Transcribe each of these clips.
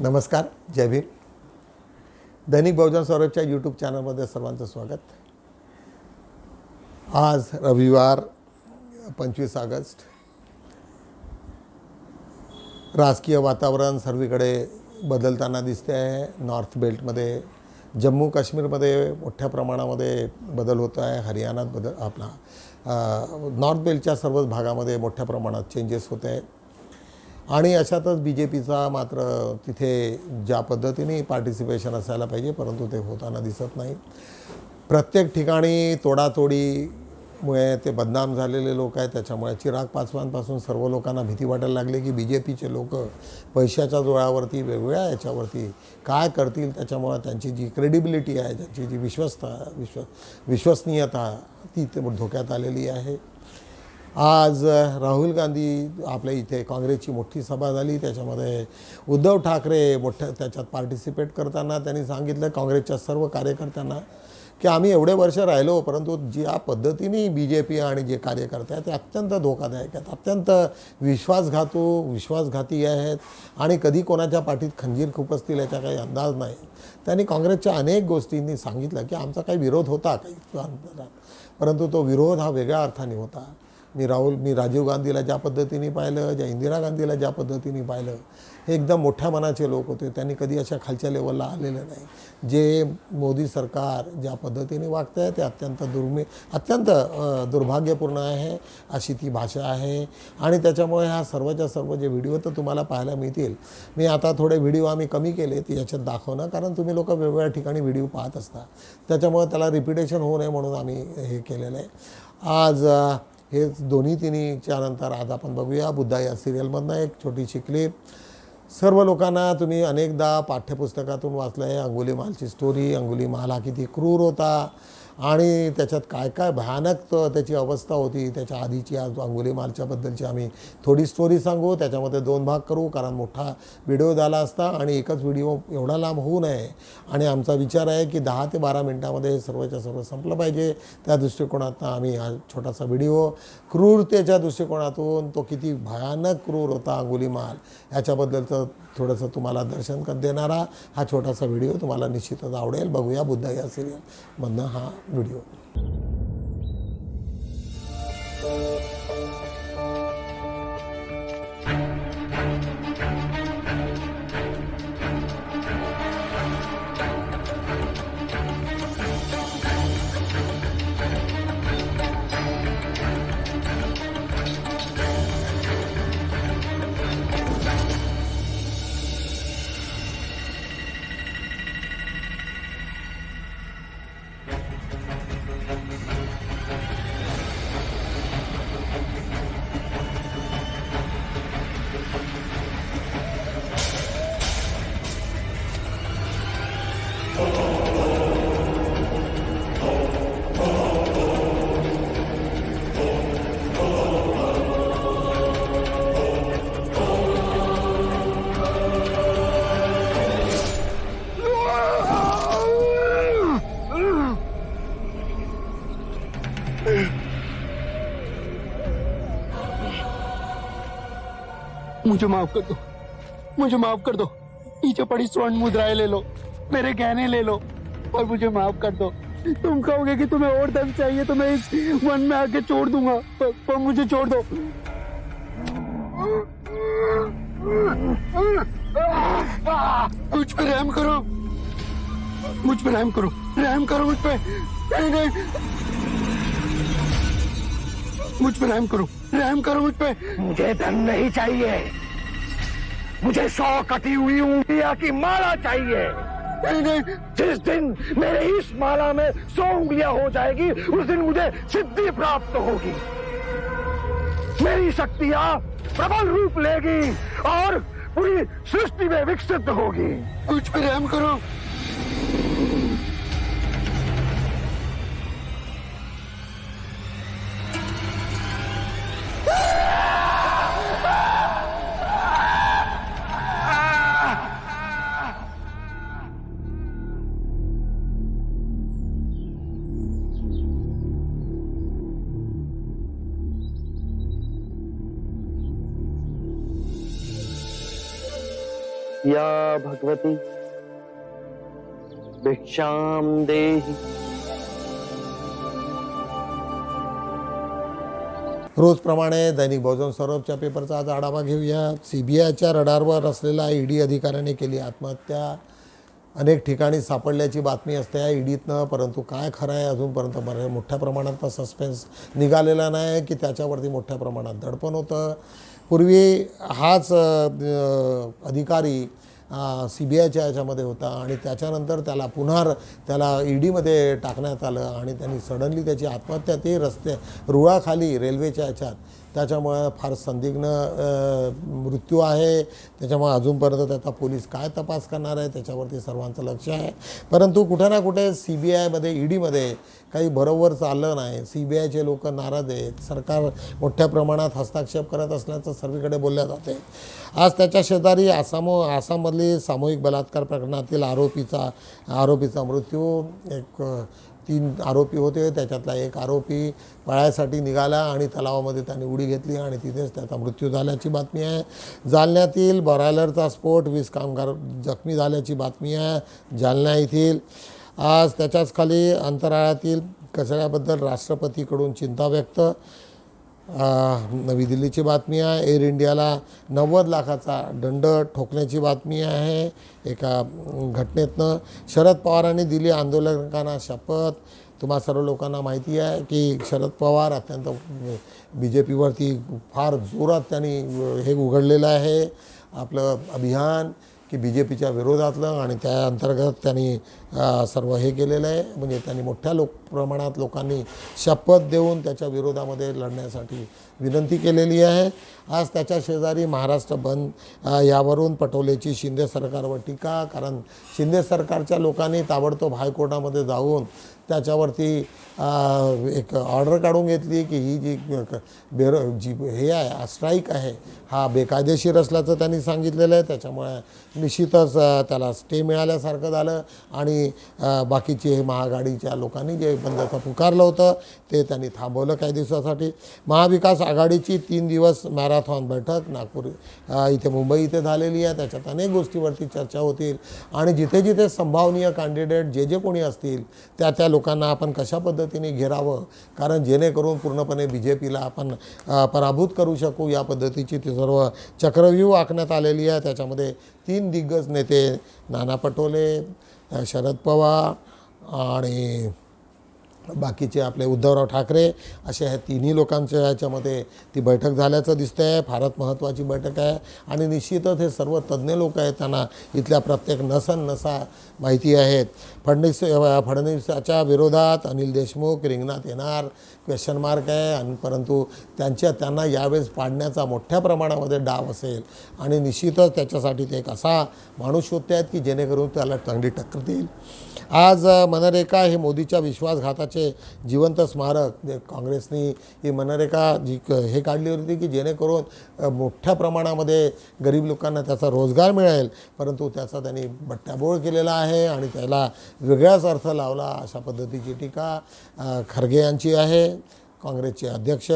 नमस्कार जय भीम. दैनिक बहुजन सौरभच्या यूट्यूब चॅनलमध्ये सर्वांचं स्वागत. आज रविवार पंचवीस ऑगस्ट. राजकीय वातावरण सर्वीकडे बदलताना दिसते आहे. नॉर्थ बेल्टमध्ये जम्मू काश्मीरमध्ये मोठ्या प्रमाणामध्ये बदल होतो आहे. हरियाणात बदल आपला नॉर्थ बेल्टच्या सर्वच भागामध्ये मोठ्या प्रमाणात चेंजेस होत आहे. आणि अशातच बी जे पीचा मात्र तिथे ज्या पद्धतीने पार्टिसिपेशन असायला पाहिजे परंतु ते होताना दिसत नाही. प्रत्येक ठिकाणी तोडातोडीमुळे ते बदनाम झालेले लोक आहेत त्याच्यामुळे चिराग पासवानपासून सर्व लोकांना भीती वाटायला लागली की बी जे पीचे लोक पैशाच्या जोळावरती वेगवेगळ्या याच्यावरती काय करतील त्याच्यामुळे त्यांची जी क्रेडिबिलिटी आहे त्यांची जी विश्वस्ता विश्व विश्वसनीयता ती ते धोक्यात आलेली आहे. आज राहुल गांधी आपल्या इथे काँग्रेसची मोठी सभा झाली. त्याच्यामध्ये उद्धव ठाकरे मोठ्या त्याच्यात पार्टिसिपेट करताना त्यांनी सांगितलं काँग्रेसच्या सर्व कार्यकर्त्यांना की आम्ही एवढे वर्ष राहिलो परंतु ज्या पद्धतीने बी जे पी आणि जे कार्यकर्ते आहेत ते अत्यंत धोकादायक आहेत अत्यंत विश्वासघातू विश्वासघाती आहेत आणि कधी कोणाच्या पाठीत खंजीर खुपसतील याचा काही अंदाज नाही. त्यांनी काँग्रेसच्या अनेक गोष्टींनी सांगितलं की आमचा काही विरोध होता काही परंतु तो विरोध हा वेगळ्या अर्थाने होता. मी राहुल मी राजीव गांधीला ज्या पद्धतीने पाहिलं ज्या इंदिरा गांधीला ज्या पद्धतीने पाहिलं हे एकदम मोठ्या मनाचे लोक होते. त्यांनी कधी अशा खालच्या लेवलला आलेलं नाही. जे मोदी सरकार ज्या पद्धतीने वागतं आहे ते अत्यंत दुर्मि अत्यंत दुर्भाग्यपूर्ण आहे अशी ती भाषा आहे. आणि त्याच्यामुळे ह्या सर्वच्या सर्व जे व्हिडिओ तर तुम्हाला पाहायला मिळतील. मी आता थोडे व्हिडिओ आम्ही कमी केले ते याच्यात दाखवणं कारण तुम्ही लोक वेगवेगळ्या ठिकाणी व्हिडिओ पाहत असता. त्याच्यामुळे त्याला रिपिटेशन होऊ नये म्हणून आम्ही हे केलेलं आहे. आज हेच दोन्ही तिन्हीच्या नंतर आज आपण बघूया. बुद्धा या सिरियलमधनं एक छोटीशी क्लिप सर्व लोकांना तुम्ही अनेकदा पाठ्यपुस्तकातून वाचलं आहे अंगुलीमालची स्टोरी अंगुलीमाल हा किती क्रूर होता. आणि त्याच्यात काय काय भयानक त्याची अवस्था होती त्याच्या आधीची आज अंगोली मार्चाबद्दलची आम्ही थोडी स्टोरी सांगू त्याच्यामध्ये दोन भाग करू कारण मोठा व्हिडिओ झाला असता आणि एकच व्हिडिओ एवढा लांब होऊ नये. आणि आमचा विचार आहे की दहा ते बारा मिनटामध्ये हे सर्वच्या सर्व संपलं पाहिजे. त्या दृष्टिकोनातनं आम्ही हा छोटासा व्हिडिओ क्रूरतेच्या दृष्टिकोनातून तो किती भयानक क्रूर होता अंगुलीमाल ह्याच्याबद्दलचं थोडंसं तुम्हाला दर्शन कर देणारा हा छोटासा व्हिडिओ तुम्हाला निश्चितच आवडेल. बघूया बुद्ध या सिरियलमधनं हा व्हिडिओ. मुझे माफ़ कर दो। मुझे माफ़ कर दो। पीछे पड़ी स्वर्ण मुद्राएँ ले लो मेरे गहने ले लो और मुझे माफ़ कर दो। तुम कहोगे कि तुम्हें और धन चाहिए तो मैं इस वन में आके छोड़ दूँगा पर, पर मुझे छोड़ दो। मुझ पे रहम करो। मुझ पे रहम करो। रहम करो मुझ पे। नहीं नहीं। मुझ पे रहम करो रहम करो मुझ पे। मुझे धन नहीं चाहिए। मुझे सौ कटी हुई उंगलियाँ की माला चाहिए। नहीं नहीं। जिस दिन मेरे इस माला में सौ उंगलियाँ हो जाएगी उस दिन मुझे सिद्धि प्राप्त होगी। मेरी शक्तियाँ प्रबल रूप लेगी और पूरी सृष्टि में विकसित होगी। कुछ पे रहम करो। या भगवती. भिक्षाम देही. रोजप्रमाणे दैनिक बहुजन सौरभच्या पेपरचा आज आढावा घेऊया सी बी आयच्या रडारवर असलेला ईडी अधिकाऱ्याने केली आत्महत्या. अनेक ठिकाणी सापडल्याची बातमी असते या ईडीतनं परंतु काय खरं आहे अजूनपर्यंत? बरं मोठ्या प्रमाणात सस्पेन्स निघालेला नाही की त्याच्यावरती मोठ्या प्रमाणात दडपण होतं. पूर्वी हाच अधिकारी सी बी आयच्या याच्यामध्ये होता आणि त्याच्यानंतर त्याला पुन्हा त्याला ईडीमध्ये टाकण्यात आलं आणि त्यांनी सडनली त्याची आत्महत्या ते रस्ते रुळाखाली रेल्वेच्या याच्यात त्याच्यामुळे फार संदिग्ध मृत्यू आहे. त्याच्यामुळे अजूनपर्यंत त्याचा पोलीस काय तपास करणार आहे त्याच्यावरती सर्वांचं लक्ष आहे. परंतु कुठे ना कुठे सी बी आयमध्ये ईडीमध्ये काही बरोबर चाललं नाही. सी बी आयचे लोक नाराज आहेत. सरकार मोठ्या प्रमाणात हस्तक्षेप करत असल्याचं सर्वीकडे बोलल्या जाते. आज त्याच्या शेजारी आसाम आसाममधली सामूहिक बलात्कार प्रकरणातील आरोपीचा आरोपीचा मृत्यू. एक तीन आरोपी होते त्याच्यातला एक आरोपी पळायसाठी निघाला आणि तलावामध्ये त्याने उडी घेतली आणि तिथेच त्याचा मृत्यू झाल्याची बातमी आहे. जालन्यातील बॉरायलरचा स्फोट वीस कामगार जखमी झाल्याची बातमी आहे जालना येथील. आज त्याच्याच खाली अंतराळातील कचऱ्याबद्दल राष्ट्रपतीकडून चिंता व्यक्त नवी दिल्लीची बातमी आहे. एअर इंडियाला नव्वद लाखाचा दंड ठोकण्याची बातमी आहे. एका घटनेतनं शरद पवारांनी दिली आंदोलकांना शपथ. तुम्हा सर्व लोकांना माहिती आहे की शरद पवार अत्यंत बी जे पीवरती फार जोरात त्यांनी हे उघडलेलं आहे. आपलं अभियान की बी जे पीच्या विरोधातलं आणि त्या अंतर्गत त्यांनी सर्व हे केलेलं आहे. म्हणजे त्यांनी मोठ्या लोक प्रमाणात लोकांनी शपथ देऊन त्याच्या विरोधामध्ये लढण्यासाठी विनंती केलेली आहे. आज त्याच्या शेजारी महाराष्ट्र बंद यावरून पटोलेची शिंदे सरकारवर टीका कारण शिंदे सरकारच्या लोकांनी ताबडतोब हायकोर्टामध्ये जाऊन त्याच्यावरती एक ऑर्डर काढून घेतली की ही जी बेर जी हे आहे स्ट्राईक आहे हा बेकायदेशीर असल्याचं त्यांनी सांगितलेलं आहे. त्याच्यामुळे निश्चितच त्याला स्टे मिळाल्यासारखं झालं आणि बाकीचे हे महाआघाडीच्या लोकांनी जे बंदचं पुकारलं होतं ते त्यांनी थांबवलं काही दिवसासाठी महाविकास आघाडीची तीन दिवस मॅरेथॉन बैठक नागपूर इथे मुंबई इथे झालेली आहे. त्याच्यात अनेक गोष्टीवरती चर्चा होतील. आणि जिथे जिथे संभावनीय कॅन्डिडेट जे जे कोणी असतील त्या त्या लोकांना आपण कशा पद्धतीने घेरावं? कारण जेणेकरून पूर्णपणे बी जे पीला आपण पराभूत करू शकू या पद्धतीची ती सर्व चक्रव्यूह आखण्यात आलेली आहे. त्याच्यामध्ये तीन दिग्गज नेते नाना पटोले शरद पवार आणि बाकीचे आपले उद्धवराव ठाकरे असे ह्या तिन्ही लोकांच्या याच्यामध्ये ती बैठक झाल्याचं दिसतं आहे फारच महत्त्वाची बैठक आहे. आणि निश्चितच हे सर्व तज्ज्ञ लोक आहेत त्यांना इथल्या प्रत्येक नसन नसा माहिती आहेत. फडणवीस फडणवीसाच्या विरोधात अनिल देशमुख रिंगणात येणार. क्वेश्चन मार्क आहे आणि परंतु त्यांच्या त्यांना यावेळेस पाडण्याचा मोठ्या प्रमाणामध्ये डाव असेल आणि निश्चितच त्याच्यासाठी ते एक असा माणूस शोधते आहेत की जेणेकरून त्याला चांगली टक्कर देईल. आज मनरेखा मनरेगा हे मोदीच्या विश्वासघाताचे जिवंत स्मारक. जे काँग्रेसनी ही मनरेगा जी क- हे काढली होती की जेणेकरून मोठ्या प्रमाणामध्ये गरीब लोकांना त्याचा रोजगार मिळेल. परंतु त्याचा त्यांनी बट्ट्याबोळ केलेला आहे आणि त्याला वेगळाच अर्थ लावला अशा पद्धतीची टीका खरगे यांची आहे. काँग्रेसचे अध्यक्ष.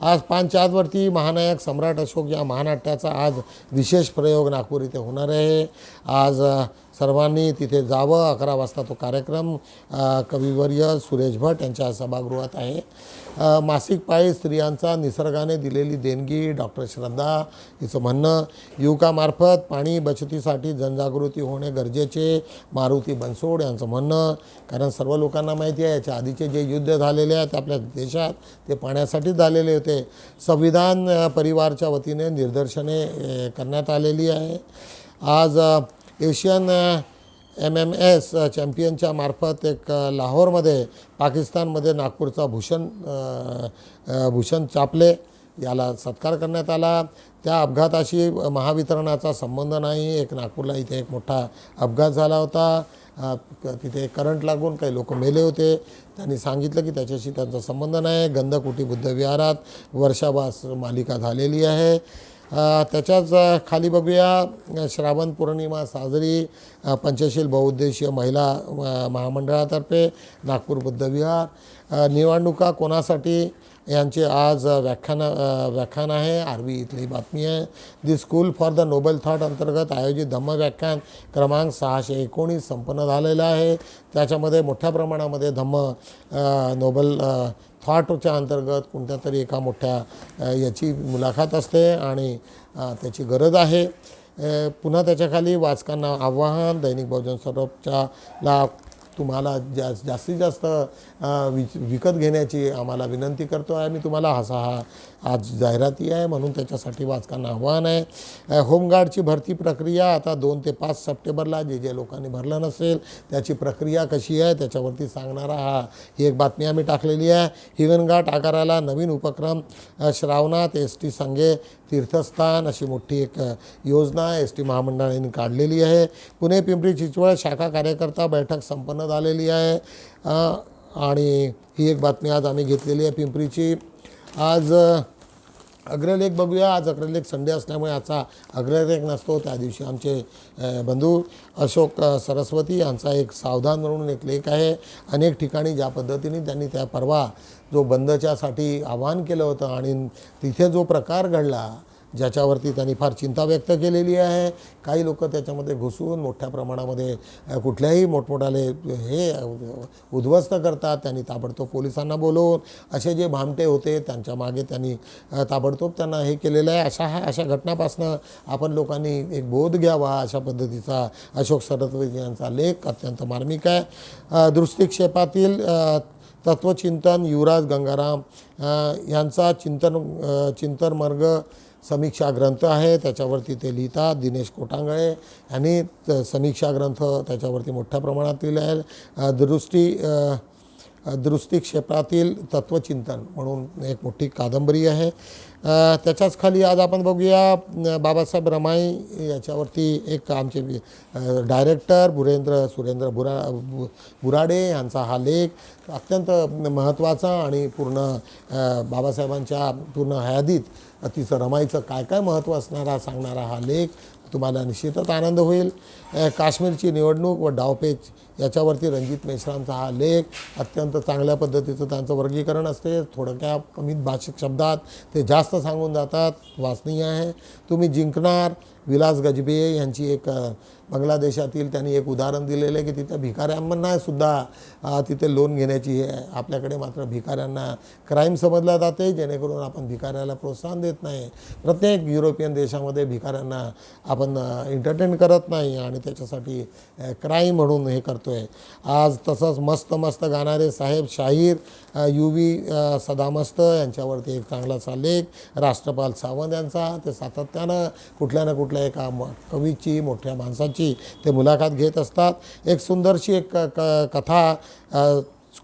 आज पाच चारवरती महानायक सम्राट अशोक या महानाट्याचा आज विशेष प्रयोग नागपूर इथे होणार आहे. आज सर्वांनी तिथे जावं. अकरा वाजता तो कार्यक्रम कविवर्य सुरेश भट यांच्या सभागृहात आहे. मासिक पाळी स्त्रियांचा निसर्गाने दिलेली देणगी डॉक्टर श्रद्धा हिचं म्हणणं युवकामार्फत पाणी बचतीसाठी जनजागृती होणे गरजेचे मारुती बनसोड यांचं म्हणणं कारण सर्व लोकांना माहिती आहे याच्या आधीचे जे युद्ध झालेले आहेत आपल्या देशात ते पाण्यासाठीच झालेले होते. संविधान परिवारच्या वतीने निदर्शने करण्यात आलेली आहे. आज एशियन एम एम एस चॅम्पियनच्या मार्फत एक लाहोरमध्ये पाकिस्तानमध्ये नागपूरचा भूषण भूषण चापले. याला सत्कार करण्यात आला. त्या अपघाताशी महावितरणाचा संबंध नाही. एक नागपूरला इथे एक मोठा अपघात झाला होता. तिथे करंट लागून काही लोक मेले होते. त्यांनी सांगितलं की त्याच्याशी त्यांचा संबंध नाही. गंधकुटी बुद्धविहारात वर्षावास मालिका झालेली आहे. त्याच्याच खाली बघूया श्रावण पौर्णिमा साजरी पंचशील बहुउद्देशीय महिला महामंडळातर्फे नागपूर बुद्धविहार निवडणुका कोणासाठी? यांचे आज व्याख्यान व्याख्यान आहे. आरवी इथली बातमी आहे. The school for the noble thought अंतर्गत आयोजित धम्म व्याख्यान क्रमांक सहाशे एकोणीस संपन्न झालेलं आहे. त्याच्यामध्ये मोठ्या प्रमाणामध्ये धम्म नोबल थॉटच्या अंतर्गत कोणत्या तरी एका मोठ्या याची मुलाखत असते आणि त्याची गरज आहे. पुन्हा त्याच्याखाली वाचकांना आव्हान दैनिक बहुजन स्वरूपच्या ला तुम्हाला जा जास्तीत जास्त विच विकत घेण्याची आम्हाला विनंती करतो आहे आम्ही तुम्हाला हसा हा आज जाहिराती आहे म्हणून त्याच्यासाठी वाचकांना आव्हान आहे. होमगार्डची भरती प्रक्रिया आता दोन ते पाच सप्टेंबरला जे जे लोकांनी भरलं नसेल त्याची प्रक्रिया कशी आहे त्याच्यावरती सांगणारा हा ही एक बातमी आम्ही टाकलेली आहे. हिंगणघाट आकाराला नवीन उपक्रम श्रावणात एस टी संघे तीर्थस्थान अशी मोठी एक योजना एस टी महामंडळाने काढलेली आहे. पुणे पिंपरी चिंचवड शाखा कार्यकर्ता बैठक संपन्न झालेली आहे. आणि ही एक बातमी आज आम्ही घेतलेली आहे पिंपरीची. आज अग्रलेख बघूया. आज अग्रलेख संडे असल्यामुळे आजचा अग्रलेख नसतो. त्या दिवशी आमचे बंधू अशोक सरस्वती यांचा एक सावधान म्हणून एक लेख आहे. अनेक ठिकाणी ज्या पद्धतीने त्यांनी त्या परवा जो बंदच्यासाठी आवाहन केलं होतं आणि तिथे जो प्रकार घडला ज्याच्यावरती त्यांनी फार चिंता व्यक्त केलेली आहे. काही लोक त्याच्यामध्ये घुसून मोठ्या प्रमाणामध्ये कुठल्याही मोठमोठाले हे उद्ध्वस्त करतात. त्यांनी ताबडतोब पोलिसांना बोलवून असे जे भामटे होते त्यांच्या मागे त्यांनी ताबडतोब त्यांना हे केलेलं आहे. अशा हा अशा घटनापासनं आपण लोकांनी एक बोध घ्यावा अशा पद्धतीचा अशोक सरस्वती यांचा लेख अत्यंत मार्मिक आहे. दृष्टिक्षेपातील तत्त्वचिंतन तत्वचिंतन युवराज गंगाराम यांचा चिंतन अ, चिंतन मार्ग समीक्षा ग्रंथ आहे त्याच्यावरती ते लिहितात दिनेश कोटांगळे यांनी समीक्षा ग्रंथ त्याच्यावरती मोठ्या प्रमाणात लिहिले आहे दृष्टी दृष्टी क्षेत्रातील तत्वचिंतन म्हणून एक मोठी कादंबरी आहे. त्याच्याच खाली आज आपण बघूया बाबासाहेब रमाई याच्यावरती एक आमचे डायरेक्टर बुरेंद्र सुरेंद्र बुरा बुराडे यांचा हा लेख अत्यंत महत्त्वाचा आणि पूर्ण बाबासाहेबांच्या पूर्ण हयादीत तिचं रमाईचं काय काय महत्त्व असणारा सांगणारा हा लेख तुम्हाला निश्चितच आनंद होईल. काश्मीरची निवडणूक व डावपेच याच्यावरती रणजित मेश्रामचा हा लेख अत्यंत चांगल्या पद्धतीचं त्यांचं वर्गीकरण असते. थोडक्या कमी भाषिक शब्दात ते जास्त सांगून जातात वाचनीय आहे. तुम्ही जिंकणार विलास गजबे यांची एक बांगलादेशातील त्यांनी एक उदाहरण दिलेलं आहे की तिथं भिकाऱ्यांना सुद्धा तिथे लोन घेण्याची हे आहे आपल्याकडे मात्र भिकाऱ्यांना क्राईम समजला जाते जेणेकरून आपण भिकाऱ्याला प्रोत्साहन देत नाही. प्रत्येक युरोपियन देशामध्ये भिकाऱ्यांना आपण एंटरटेन करत नाही आणि त्याच्यासाठी क्राईम म्हणून हे करतो आहे आज तसंच मस्त मस्त गाणारे साहेब शाहीर यू व्ही सदामस्त यांच्यावरती एक चांगलासा लेख राष्ट्रपाल सावंत यांचा ते सातत्यानं कुठल्या ना कुठल्या एका म कवीची मोठ्या माणसाची ते मुलाखत घेत असतात. एक सुंदरशी एक क क- कथा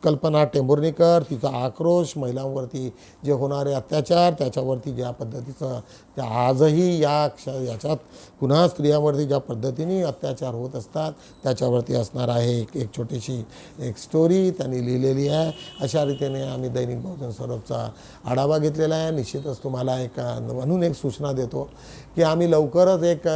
कल्पना टेंभुर्णीकर तिचा आक्रोश महिलांवरती जे होणारे अत्याचार त्याच्यावरती ज्या पद्धतीचं त्या आजही या क्ष याच्यात पुन्हा स्त्रियांवरती ज्या पद्धतीने अत्याचार होत असतात त्याच्यावरती असणार आहे एक एक छोटीशी एक स्टोरी त्यांनी लिहिलेली आहे. अशा रीतीने आम्ही दैनिक बहुजन स्वरूपचा आढावा घेतलेला आहे. निश्चितच तुम्हाला एक म्हणून एक सूचना देतो की आम्ही लवकरच एक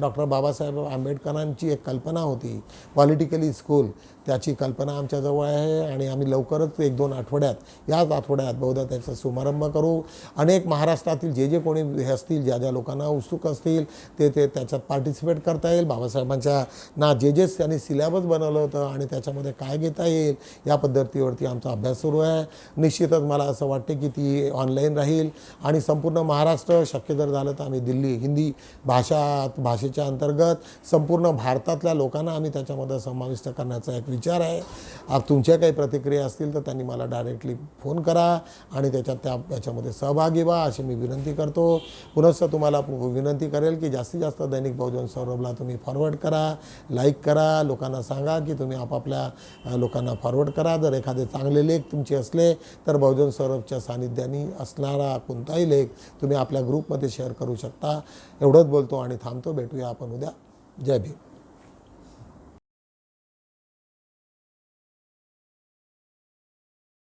डॉक्टर बाबासाहेब आंबेडकरांची एक कल्पना होती. पॉलिटिकली स्कूल त्याची कल्पना आमच्याजवळ आहे आणि आम्ही लवकरच एक दोन आठवड्यात याच आठवड्यात बहुधा त्याचा शुभारंभ करू. अनेक महाराष्ट्रातील जे जे कोणी हे असतील ज्या ज्या लोकांना उत्सुक असतील ते ते त्याच्यात पार्टिसिपेट करता येईल. बाबासाहेबांच्या ना जे जे त्यांनी सिलेबस बनवलं होतं आणि त्याच्यामध्ये काय घेता येईल या पद्धतीवरती आमचा अभ्यास सुरू आहे. निश्चितच मला असं वाटते की ती ऑनलाईन राहील. आणि संपूर्ण महाराष्ट्र शक्य जर झालं तर आम्ही दिल्ली हिंदी भाषा भाषेच्या अंतर्गत संपूर्ण भारतातल्या लोकांना आम्ही त्याच्यामध्ये समाविष्ट करण्याचा एक विचार आहे. तुमच्या काही प्रतिक्रिया असतील तर त्यांनी मला डायरेक्टली फोन करा आणि त्याच्यात त्या याच्यामध्ये सहभागी व्हा अशी मी विनंती करतो. पुनश्च तुम्हाला विनंती करेल की जास्तीत जास्त दैनिक बहुजन सौरभला तुम्ही फॉरवर्ड करा लाईक करा लोकांना सांगा की तुम्ही आपापल्या लोकांना फॉरवर्ड करा. जर एखादे चांगले लेख तुमचे असले तर बहुजन सौरभच्या सानिध्याने असणारा कोणताही लेख तुम्ही आपल्या ग्रुपमध्ये शेअर करू शकता. एवढंच बोलतो आणि थांबतो. भेटूया आपण उद्या. जय भीम.